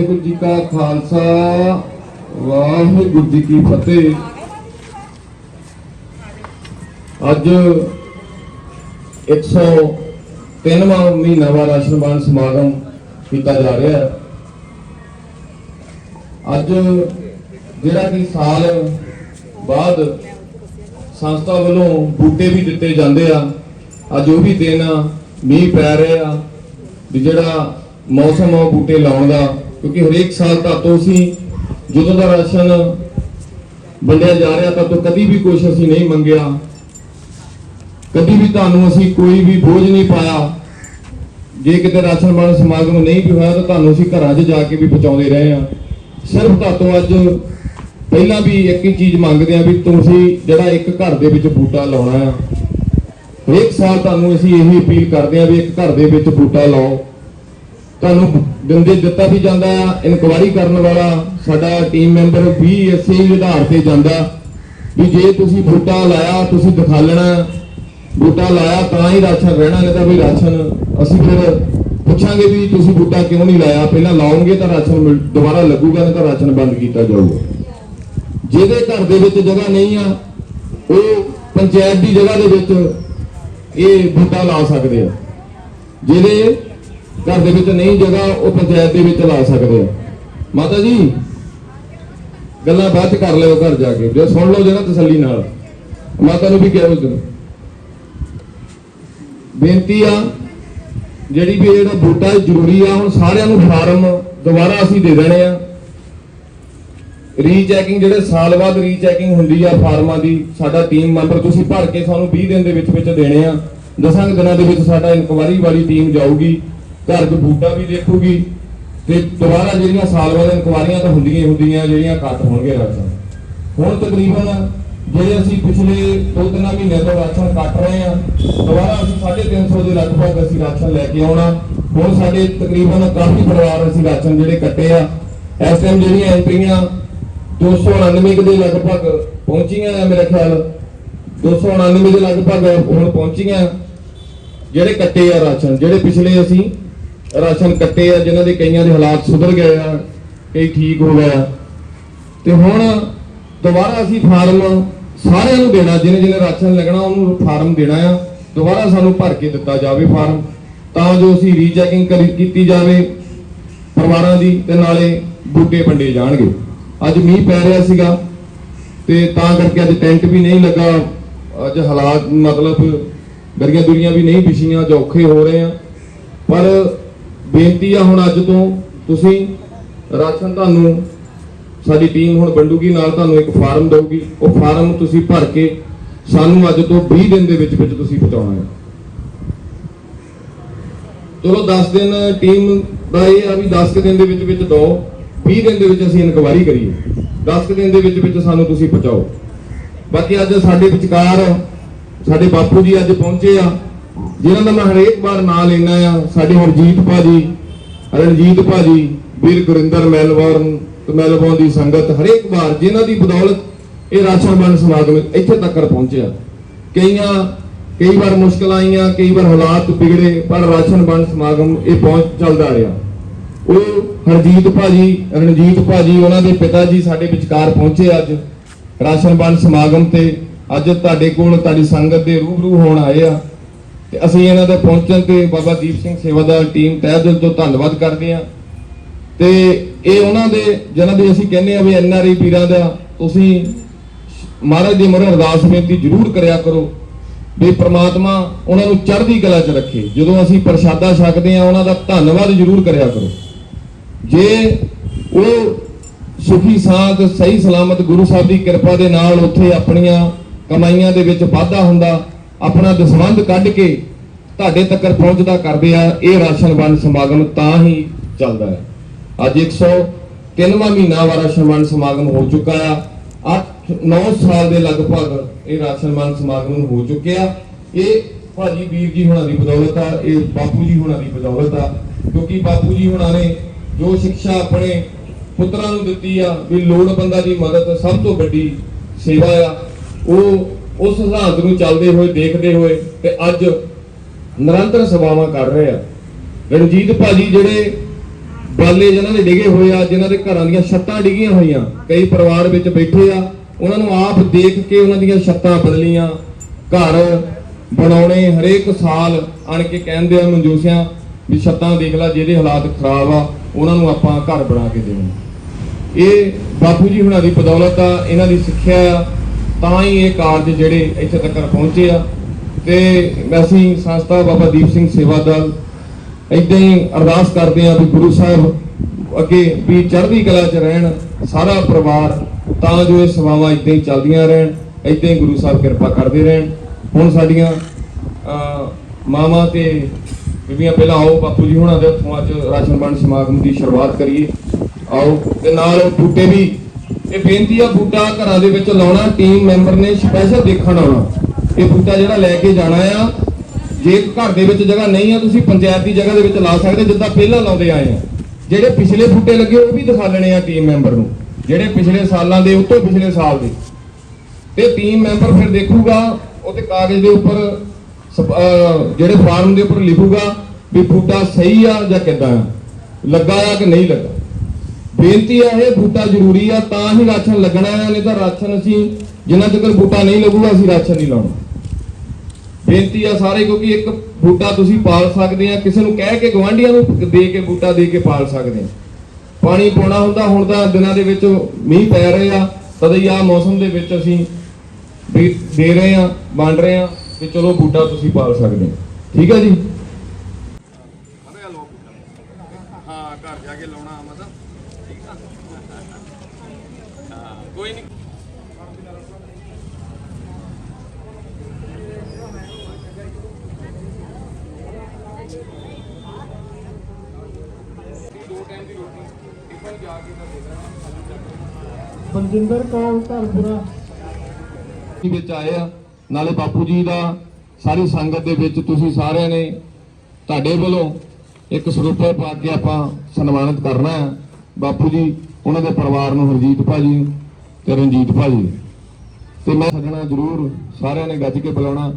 ਵਾਹਿਗੁਰੂ ਜੀ ਕਾ ਖਾਲਸਾ ਵਾਹਿਗੁਰੂ ਜੀ ਕੀ ਫਤਿਹ। ਅੱਜ 103ਵਾਂ ਮਹੀਨਾ ਵਾ ਰਾਸ਼ਨ ਵੰਡ ਸਮਾਗਮ ਕੀਤਾ ਜਾ ਰਿਹਾ ਹੈ। ਅੱਜ ਜਿਹੜਾ ਕਿ ਸਾਲ ਬਾਅਦ ਸੰਸਥਾ ਵੱਲੋਂ ਬੂਟੇ ਵੀ ਦਿੱਤੇ ਜਾਂਦੇ ਆ ਅੱਜ ਉਹ ਵੀ ਦਿਨ ਆ, ਮੀਂਹ ਪੈ ਰਿਹਾ ਵੀ ਜਿਹੜਾ ਮੌਸਮ ਆ ਉਹ ਬੂਟੇ ਲਾਉਣ ਦਾ ਕਿਉਂਕਿ ਹਰੇਕ ਸਾਲ ਧਾਤੋ ਅਸੀਂ ਜਦੋਂ ਦਾ ਰਾਸ਼ਨ ਵੰਡਿਆ ਜਾ ਰਿਹਾ ਤਾਂ ਤੋਂ ਕਦੀ ਵੀ ਕੁਝ ਅਸੀਂ ਨਹੀਂ ਮੰਗਿਆ। ਕਦੀ ਵੀ ਤੁਹਾਨੂੰ ਅਸੀਂ ਕੋਈ ਵੀ ਬੋਝ ਨਹੀਂ ਪਾਇਆ। ਜੇ ਕਿਤੇ ਰਾਸ਼ਨ ਵੰਡ ਸਮਾਗਮ ਨਹੀਂ ਵੀ ਹੋਇਆ, ਤਾਂ ਤੁਹਾਨੂੰ ਅਸੀਂ ਘਰਾਂ 'ਚ ਜਾ ਕੇ ਵੀ ਪਹੁੰਚਾਉਂਦੇ ਰਹੇ ਆ ਸਿਰਫ ਧਾਤੋ ਅੱਜ ਪਹਿਲਾਂ ਵੀ ਇੱਕ ਹੀ ਚੀਜ਼ ਮੰਗਦੇ ਆ ਵੀ ਤੁਸੀਂ ਜਿਹੜਾ ਇੱਕ ਘਰ ਦੇ ਵਿੱਚ ਬੂਟਾ ਲਾਉਣਾ ਆ ਹਰੇਕ ਸਾਲ ਤੁਹਾਨੂੰ ਅਸੀਂ ਇਹੀ ਅਪੀਲ ਕਰਦੇ ਆ ਵੀ ਇੱਕ ਘਰ ਦੇ ਵਿੱਚ ਬੂਟਾ ਲਾਓ। ਤੁਹਾਨੂੰ ਦਿੰਦੇ ਦਿੱਤਾ ਵੀ ਜਾਂਦਾ ਆ ਇਨਕੁਆਇਰੀ ਕਰਨ ਵਾਲਾ ਸਾਡਾ ਟੀਮ ਮੈਂਬਰ ਵੀ ਇਸੇ ਆਧਾਰ ਤੇ ਜਾਂਦਾ। ਵੀ ਜੇ ਤੁਸੀਂ ਬੂਟਾ ਲਾਇਆ, ਤੁਸੀਂ ਦਿਖਾ ਲੈਣਾ। ਬੂਟਾ ਲਾਇਆ ਤਾਂ ਹੀ ਰਾਸ਼ਨ ਰਹਿਣਾ, ਨਹੀਂ ਤਾਂ ਵੀ ਰਾਸ਼ਨ। ਅਸੀਂ ਫਿਰ ਪੁੱਛਾਂਗੇ ਵੀ ਤੁਸੀਂ ਬੂਟਾ ਕਿਉਂ ਨਹੀਂ ਲਾਇਆ? ਪਹਿਲਾਂ ਲਾਓਗੇ ਤਾਂ ਰਾਸ਼ਨ ਮਿਲ- ਦੁਬਾਰਾ ਲੱਗੂਗਾ, ਨਹੀਂ ਤਾਂ ਰਾਸ਼ਨ ਬੰਦ ਕੀਤਾ ਜਾਊਗਾ। ਜਿਹਦੇ ਘਰ ਦੇ ਵਿੱਚ ਜਗ੍ਹਾ ਨਹੀਂ ਆ, ਉਹ ਪੰਚਾਇਤ ਦੀ ਜਗ੍ਹਾ ਦੇ ਵਿੱਚ ਇਹ ਬੂਟਾ ਲਾ ਸਕਦੇ ਆ। ਜਿਹਦੇ ਘਰ ਦੇ ਵਿੱਚ ਨਹੀਂ ਜਗ੍ਹਾ, ਉਹ ਪੰਚਾਇਤ ਦੇ ਵਿੱਚ ਲਾ ਸਕਦੇ ਆ। ਮਾਤਾ ਜੀ, ਗੱਲਾਂ ਬਾਅਦ ਚ ਕਰ ਲਿਓ ਘਰ ਜਾ ਕੇ। ਜੇ ਸੁਣ ਲਓ ਜਰਾ ਤਸੱਲੀ ਨਾਲ। ਮਾਤਾ ਨੂੰ ਵੀ ਕਿਹਾ ਉਸ ਦਿਨ ਬੇਨਤੀ ਆ, ਜਿਹੜੀ ਵੀ ਜਿਹੜਾ ਬੂਟਾ ਜ਼ਰੂਰੀ ਆ, ਹੁਣ ਸਾਰਿਆਂ ਨੂੰ ਫਾਰਮ ਦੁਬਾਰਾ ਅਸੀਂ ਦੇ ਦੇਣੇ ਆ। ਰੀਚੈਕਿੰਗ ਜਿਹੜੇ ਸਾਲ ਬਾਅਦ ਰੀਚੈਕਿੰਗ ਹੁੰਦੀ ਆ ਫਾਰਮਾਂ ਦੀ, ਸਾਡਾ ਟੀਮ ਮੈਂਬਰ ਤੁਸੀਂ ਭਰ ਕੇ ਸਾਨੂੰ 20 ਦਿਨ ਦੇ ਵਿੱਚ ਵਿੱਚ ਦੇਣੇ ਆ। ਦਸਾਂ ਕੁ ਦਿਨਾਂ ਦੇ ਵਿੱਚ ਸਾਡਾ ਇਨਕੁਆਇਰੀ ਵਾਲੀ ਟੀਮ ਜਾਊਗੀ। ਘਰ 'ਚ ਬੂਟਾ ਵੀ ਦੇਖੂਗੀ ਤੇ ਦੁਬਾਰਾ ਜਿਹੜੀਆਂ ਸਾਲ ਬਾਅਦ ਇਨਕੁਆਇਰੀਆਂ ਤਾਂ ਹੁੰਦੀਆਂ ਹੁੰਦੀਆਂ, ਜਿਹੜੀਆਂ ਕੱਟ ਹੋਣਗੇ ਰਾਸ਼ਨ ਹੁਣ ਤਕਰੀਬਨ ਜਿਹੜੇ ਅਸੀਂ ਪਿਛਲੇ ਦੋ ਤਿੰਨ ਮਹੀਨੇ ਤੋਂ ਰਾਸ਼ਨ ਕੱਟ ਰਹੇ ਆ ਦੁਬਾਰਾ ਅਸੀਂ 350 ਦੇ ਲਗਭਗ ਅਸੀਂ ਰਾਸ਼ਨ ਲੈ ਕੇ ਆਉਣਾ। ਹੁਣ ਸਾਡੇ ਤਕਰੀਬਨ ਕਾਫੀ ਪਰਿਵਾਰ ਅਸੀਂ ਰਾਸ਼ਨ ਜਿਹੜੇ ਕੱਟੇ ਆ, ਇਸ ਟਾਈਮ ਜਿਹੜੀਆਂ ਐਂਟਰੀਆਂ 299 ਕੁ ਦੇ ਲਗਭਗ ਪਹੁੰਚੀਆਂ ਆ ਮੇਰੇ ਖਿਆਲ। 299 ਦੇ ਲਗਭਗ ਹੁਣ ਪਹੁੰਚੀਆਂ, ਜਿਹੜੇ ਕੱਟੇ ਆ ਰਾਸ਼ਨ, ਜਿਹੜੇ ਪਿਛਲੇ ਅਸੀਂ ਰਾਸ਼ਨ ਕੱਟੇ ਆ, ਜਿਨ੍ਹਾਂ ਦੇ ਕਈਆਂ ਦੇ ਹਾਲਾਤ ਸੁਧਰ ਗਏ ਆ, ਕਈ ਠੀਕ ਹੋ ਗਏ ਆ। ਤੇ ਹੁਣ ਦੁਬਾਰਾ ਅਸੀਂ ਫਾਰਮ ਸਾਰਿਆਂ ਨੂੰ ਦੇਣਾ ਜਿਹਨੇ ਜਿਹਨੇ ਰਾਸ਼ਨ ਲੱਗਣਾ, ਉਹਨੂੰ ਫਾਰਮ ਦੇਣਾ ਆ। ਦੁਬਾਰਾ ਸਾਨੂੰ ਭਰ ਕੇ ਦਿੱਤਾ ਜਾਵੇ ਫਾਰਮ, ਤਾਂ ਜੋ ਅਸੀਂ ਰੀਚੈਕਿੰਗ ਕਰੀ, ਕੀਤੀ ਜਾਵੇ ਪਰਿਵਾਰਾਂ ਦੀ ਤੇ ਨਾਲੇ ਬੂਟੇ ਵੰਡੇ ਜਾਣਗੇ। ਅੱਜ ਮੀਂਹ ਪੈ ਰਿਹਾ ਸੀਗਾ ਤੇ ਤਾਂ ਕਰਕੇ ਅੱਜ ਟੈਂਟ ਵੀ ਨਹੀਂ ਲੱਗਾ। ਅੱਜ ਹਾਲਾਤ ਮਤਲਬ ਗਰੀਆਂ ਦੁਰੀਆਂ ਵੀ ਨਹੀਂ ਵਿਛੀਆਂ ਜੋ ਔਖੇ ਹੋ ਰਹੇ ਆ। ਪਰ ਬੇਨਤੀ ਆ ਹੁਣ ਅੱਜ ਤੋਂ ਤੁਸੀਂ ਰਾਸ਼ਨ ਤੁਹਾਨੂੰ, ਸਾਡੀ ਟੀਮ ਹੁਣ ਵੰਡੂਗੀ, ਨਾਲ ਤੁਹਾਨੂੰ ਇੱਕ ਫਾਰਮ ਦਊਗੀ। ਉਹ ਫਾਰਮ ਤੁਸੀਂ ਭਰ ਕੇ ਸਾਨੂੰ ਅੱਜ ਤੋਂ 20 ਦਿਨ ਦੇ ਵਿੱਚ ਵਿੱਚ ਤੁਸੀਂ ਪਹੁੰਚਾਉਣਾ ਹੈ। ਚਲੋ 10 ਦਿਨ ਟੀਮ ਦਾ ਇਹ ਆ ਵੀ 10 ਕੁ ਦਿਨ ਦੇ ਵਿੱਚ ਵਿੱਚ ਦੋ 20 ਦਿਨ ਦੇ ਵਿੱਚ ਅਸੀਂ ਇਨਕੁਆਇਰੀ ਕਰੀਏ। 10 ਕੁ ਦਿਨ ਦੇ ਵਿੱਚ ਵਿੱਚ ਸਾਨੂੰ ਤੁਸੀਂ ਪਹੁੰਚਾਓ। ਬਾਕੀ ਅੱਜ ਸਾਡੇ ਵਿਚਕਾਰ ਸਾਡੇ ਬਾਪੂ ਜੀ ਅੱਜ ਪਹੁੰਚੇ ਆ। ਜਿਨ੍ਹਾਂ ਦਾ ਮੈਂ ਹਰੇਕ ਵਾਰ ਨਾਂ ਲੈਣਾ ਆ ਸਾਡੇ ਹਰਜੀਤ ਭਾਜੀ, ਰਣਜੀਤ ਭਾਜੀ, ਵੀਰ ਗੁਰਿੰਦਰ ਮੈਲਬੌਰਨ ਤੇ ਦੀ ਸੰਗਤ ਹਰੇਕ ਵਾਰ ਜਿਨ੍ਹਾਂ ਦੀ ਬਦੌਲਤ ਇਹ ਰਾਸ਼ਨ ਬਣ ਸਮਾਗਮ ਇੱਥੇ ਤੱਕ ਪਹੁੰਚਿਆ। ਕਈਆਂ ਕਈ ਵਾਰ ਮੁਸ਼ਕਲਾਂ ਆਈਆਂ, ਕਈ ਵਾਰ ਹਾਲਾਤ ਵਿਗੜੇ, ਪਰ ਰਾਸ਼ਨ ਬਣ ਸਮਾਗਮ ਇਹ ਪਹੁੰਚ ਚੱਲਦਾ ਰਿਹਾ। ਉਹ ਹਰਜੀਤ ਭਾਜੀ, ਰਣਜੀਤ ਭਾਜੀ, ਉਹਨਾਂ ਦੇ ਪਿਤਾ ਜੀ ਸਾਡੇ ਵਿਚਕਾਰ ਪਹੁੰਚੇ ਅੱਜ। ਰਾਸ਼ਨ ਬਣ ਸਮਾਗਮ ਤੇ ਅੱਜ ਤੁਹਾਡੇ ਕੋਲ ਤੁਹਾਡੀ ਸੰਗਤ ਦੇ ਰੂਬਰੂ ਹੋਣ ਆਏ ਆ। ਤੇ ਅਸੀਂ ਇਹਨਾਂ ਦੇ ਪਹੁੰਚਣ ਤੇ ਬਾਬਾ ਦੀਪ ਸਿੰਘ ਸੇਵਾਦਾਰ ਟੀਮ ਤਹਿ ਦਿਲ ਤੋਂ ਧੰਨਵਾਦ ਕਰਦੇ ਆ ਤੇ ਇਹ ਉਹਨਾਂ ਦੇ ਜਿਹਨਾਂ ਦੇ ਅਸੀਂ ਕਹਿੰਦੇ ਆ ਵੀ ਐਨਆਰਆਈ ਪੀਰਾਂ ਦਾ ਤੁਸੀਂ ਮਹਾਰਾਜ ਦੀ ਮਰੇ ਅਰਦਾਸ ਬੇਨਤੀ ਜ਼ਰੂਰ ਕਰਿਆ ਕਰੋ ਵੀ ਪ੍ਰਮਾਤਮਾ ਉਹਨਾਂ ਨੂੰ ਚੜ੍ਹਦੀ ਕਲਾ 'ਚ ਰੱਖੇ। ਜਦੋਂ ਅਸੀਂ ਪ੍ਰਸ਼ਾਦਾ ਛਕਦੇ ਆ ਉਹਨਾਂ ਦਾ ਧੰਨਵਾਦ ਜ਼ਰੂਰ ਕਰਿਆ ਕਰੋ। ਜੇ ਉਹ ਸੁਖੀ ਸਾਧ ਸਹੀ ਸਲਾਮਤ ਗੁਰੂ ਸਾਹਿਬ ਦੀ ਕਿਰਪਾ ਦੇ ਨਾਲ ਉੱਥੇ ਆਪਣੀਆਂ ਕਮਾਈਆਂ ਦੇ ਵਿੱਚ ਵਾਧਾ ਹੁੰਦਾ ਆਪਣਾ ਦਸਵੰਧ ਕੱਢ ਕੇ ਤੁਹਾਡੇ ਤੱਕ ਪਹੁੰਚਦਾ ਕਰਦੇ ਆ, ਇਹ ਰਾਸ਼ਨ ਵੰਡ ਸਮਾਗਮ ਤਾਂ ਹੀ ਚੱਲਦਾ ਹੈ। ਅੱਜ 103ਵਾਂ ਮਹੀਨਾ ਵਾ ਰਾਸ਼ਨ ਵੰਡ ਸਮਾਗਮ ਹੋ ਚੁੱਕਾ ਆ। 8 9 ਸਾਲ ਦੇ ਲਗਭਗ ਇਹ ਰਾਸ਼ਨ ਵੰਡ ਸਮਾਗਮ ਹੋ ਚੁੱਕਿਆ ਇਹ ਭਾਜੀ ਵੀਰ ਜੀ ਹੁਣਾਂ ਦੀ ਬਦੌਲਤ ਆ, ਇਹ ਬਾਪੂ ਜੀ ਹੁਣਾਂ ਦੀ ਬਦੌਲਤ ਆ। ਕਿਉਂਕਿ ਬਾਪੂ ਜੀ ਹੁਣਾਂ ਨੇ ਜੋ ਸਿੱਖਿਆ ਆਪਣੇ ਪੁੱਤਰਾਂ ਨੂੰ ਦਿੱਤੀ ਆ, ਵੀ ਲੋੜਵੰਦਾਂ ਦੀ ਮਦਦ ਸਭ ਤੋਂ ਵੱਡੀ ਸੇਵਾ ਆ, ਉਹ ਉਸ ਸਿਧਾਂਤ ਨੂੰ ਚੱਲਦੇ ਹੋਏ, ਦੇਖਦੇ ਹੋਏ ਤੇ ਅੱਜ ਨਿਰੰਤਰ ਸੇਵਾਵਾਂ ਕਰ ਰਹੇ ਆ। ਰਣਜੀਤ ਭਾਜੀ ਜਿਹੜੇ ਬਾਲੇ ਜਿਨ੍ਹਾਂ ਦੇ ਡਿਗੇ ਹੋਏ ਆ, ਜਿਨ੍ਹਾਂ ਦੇ ਘਰਾਂ ਦੀਆਂ ਛੱਤਾਂ ਡਿਗੀਆਂ ਹੋਈਆਂ, ਕਈ ਪਰਿਵਾਰ ਵਿੱਚ ਬੈਠੇ ਆ, ਉਹਨਾਂ ਨੂੰ ਆਪ ਦੇਖ ਕੇ ਉਹਨਾਂ ਦੀਆਂ ਛੱਤਾਂ ਬਦਲੀਆਂ, ਘਰ ਬਣਾਉਣੇ, ਹਰੇਕ ਸਾਲ ਆਣ ਕੇ ਕਹਿੰਦੇ ਆ ਮਨਜੂਸਿਆਂ ਵੀ ਛੱਤਾਂ ਦੇਖ ਲੈ, ਜਿਹਦੇ ਹਾਲਾਤ ਖਰਾਬ ਆ, ਉਹਨਾਂ ਨੂੰ ਆਪਾਂ ਘਰ ਬਣਾ ਕੇ ਦੇਵਾਂਗੇ ਇਹ ਬਾਪੂ ਜੀ ਹੁਣਾਂ ਦੀ ਬਦੌਲਤ ਆ, ਇਹਨਾਂ ਦੀ ਸਿੱਖਿਆ ਆ ਤਾਂ ਹੀ ਇਹ ਕਾਰਜ ਜਿਹੜੇ ਇੱਥੇ ਤੱਕ ਪਹੁੰਚੇ ਆ। ਤੇ ਅਸੀਂ ਸੰਸਥਾ ਬਾਬਾ ਦੀਪ ਸਿੰਘ ਸੇਵਾ ਦਲ ਇਦਾਂ ਹੀ ਅਰਦਾਸ ਕਰਦੇ ਆ ਵੀ ਗੁਰੂ ਸਾਹਿਬ ਅੱਗੇ ਵੀ ਚੜ੍ਹਦੀ ਕਲਾ 'ਚ ਰਹਿਣ ਸਾਰਾ ਪਰਿਵਾਰ ਤਾਂ ਜੋ ਇਹ ਸੇਵਾਵਾਂ ਇਦਾਂ ਹੀ ਚੱਲਦੀਆਂ ਰਹਿਣ ਇਦਾਂ ਹੀ ਗੁਰੂ ਸਾਹਿਬ ਕਿਰਪਾ ਕਰਦੇ ਰਹਿਣ। ਹੁਣ ਸਾਡੀਆਂ ਅਹ, ਮਾਵਾਂ ਤੇ ਬੀਬੀਆਂ ਪਹਿਲਾਂ ਆਓ ਬਾਪੂ ਜੀ ਹੁਣਾਂ ਦੇ ਹੱਥੋਂ ਅੱਜ ਰਾਸ਼ਨ ਵੰਡ ਸਮਾਗਮ ਦੀ ਸ਼ੁਰੂਆਤ ਕਰੀਏ। ਆਓ ਤੇ ਨਾਲ ਬੂਟੇ ਵੀ ਇਹ ਬੇਨਤੀ ਆ ਬੂਟਾ ਘਰਾਂ ਦੇ ਵਿੱਚ ਲਾਉਣਾ ਟੀਮ ਮੈਂਬਰ ਨੇ ਸਪੈਸ਼ਲ ਦੇਖਣ ਆਉਣਾ। ਇਹ ਬੂਟਾ ਜਿਹੜਾ ਲੈ ਕੇ ਜਾਣਾ ਆ, ਜੇ ਘਰ ਦੇ ਵਿੱਚ ਜਗ੍ਹਾ ਨਹੀਂ ਆ, ਤੁਸੀਂ ਪੰਚਾਇਤ ਦੀ ਜਗ੍ਹਾ ਦੇ ਵਿੱਚ ਲਾ ਸਕਦੇ, ਜਿੱਦਾਂ ਪਹਿਲਾਂ ਲਾਉਂਦੇ ਆਏ ਆ। ਜਿਹੜੇ ਪਿਛਲੇ ਬੂਟੇ ਲੱਗੇ, ਉਹ ਵੀ ਦਿਖਾ ਲੈਣੇ ਆ ਟੀਮ ਮੈਂਬਰ ਨੂੰ। ਜਿਹੜੇ ਪਿਛਲੇ ਸਾਲਾਂ ਦੇ, ਉਤੋਂ ਪਿਛਲੇ ਸਾਲ ਦੇ। ਤੇ ਟੀਮ ਮੈਂਬਰ ਫਿਰ ਦੇਖੂਗਾ ਉਹਦੇ ਕਾਗਜ਼ ਦੇ ਉੱਪਰ, ਸਪ- ਜਿਹੜੇ ਫਾਰਮ ਦੇ ਉੱਪਰ ਲਿਖੂਗਾ ਵੀ ਬੂਟਾ ਸਹੀ ਆ ਜਾਂ ਕਿੱਦਾਂ ਆ। ਲੱਗਾ ਆ ਕਿ ਨਹੀਂ ਲੱਗਾ? ਬੇਨਤੀ ਆ ਇਹ ਬੂਟਾ ਜ਼ਰੂਰੀ ਆ, ਤਾਂ ਹੀ ਰਾਸ਼ਨ ਲੱਗਣਾ ਹੈ ਨਹੀਂ ਤਾਂ ਰਾਸ਼ਨ ਅਸੀਂ ਜਿੰਨਾ ਚਿਰ ਬੂਟਾ ਨਹੀਂ ਲੱਗੂਗਾ, ਅਸੀਂ ਰਾਸ਼ਨ ਨਹੀਂ ਲਾਉਣਾ। ਬੇਨਤੀ ਆ ਸਾਰੇ, ਕਿਉਂਕਿ ਇੱਕ ਬੂਟਾ ਤੁਸੀਂ ਪਾਲ ਸਕਦੇ ਆ, ਕਿਸੇ ਨੂੰ ਕਹਿ ਕੇ ਗਵਾਂਢੀਆਂ ਨੂੰ ਦੇ ਕੇ ਬੂਟਾ, ਦੇ ਕੇ ਪਾਲ ਸਕਦੇ ਆ। ਪਾਣੀ ਪਾਉਣਾ ਹੁੰਦਾ, ਹੁਣ ਤਾਂ ਦਿਨਾਂ ਦੇ ਵਿੱਚ ਮੀਂਹ ਪੈ ਰਹੇ ਆ, ਤਦ ਹੀ ਆ ਮੌਸਮ ਦੇ ਵਿੱਚ ਅਸੀਂ ਦੇ ਰਹੇ ਆ, ਵੰਡ ਰਹੇ ਆ ਕਿ ਚਲੋ ਬੂਟਾ ਤੁਸੀਂ ਪਾਲ ਸਕਦੇ ਆ। ਠੀਕ ਆ ਜੀ? ਹਾਂ, ਘਰ ਜਾ ਕੇ ਲਾਉਣਾ ਮਤਲਬ ਹਾਂ ਕੋਈ ਨਹੀਂ। ਕੌਰ ਧਰਪੁਰਾ ਵਿੱਚ ਆਏ ਆ। ਨਾਲੇ ਬਾਪੂ ਜੀ ਦਾ ਸਾਰੀ ਸੰਗਤ ਦੇ ਵਿੱਚ ਤੁਸੀਂ ਸਾਰਿਆਂ ਨੇ ਤੁਹਾਡੇ ਵੱਲੋਂ ਇੱਕ ਸਰੂਪੇ ਪਾ ਕੇ ਆਪਾਂ ਸਨਮਾਨਿਤ ਕਰਨਾ ਹੈ। ਬਾਪੂ ਜੀ, ਉਹਨਾਂ ਦੇ ਪਰਿਵਾਰ ਨੂੰ ਹਰਜੀਤ ਭਾਜੀ ਤੇ ਰਣਜੀਤ ਭਾਜੀ। ਤੇ ਮੈਂ ਸੱਜਣਾ ਜ਼ਰੂਰ ਸਾਰਿਆਂ ਨੇ ਗੱਜ ਕੇ ਬੁਲਾਉਣਾ।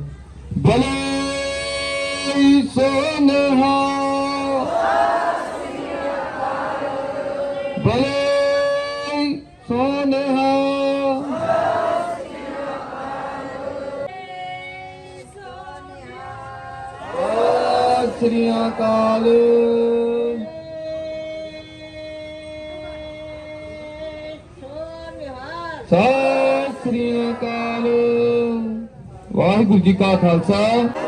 ਬਲੇ ਸੋਨਹਾ। ਬਲੇ ਸੋਨਹਾ। ਸ੍ਰੀ ਅਕਾਲ। ਸਤਿ ਸ੍ਰੀ ਅਕਾਲ। ਵਾਹਿਗੁਰੂ ਜੀ ਕਾ ਖਾਲਸਾ।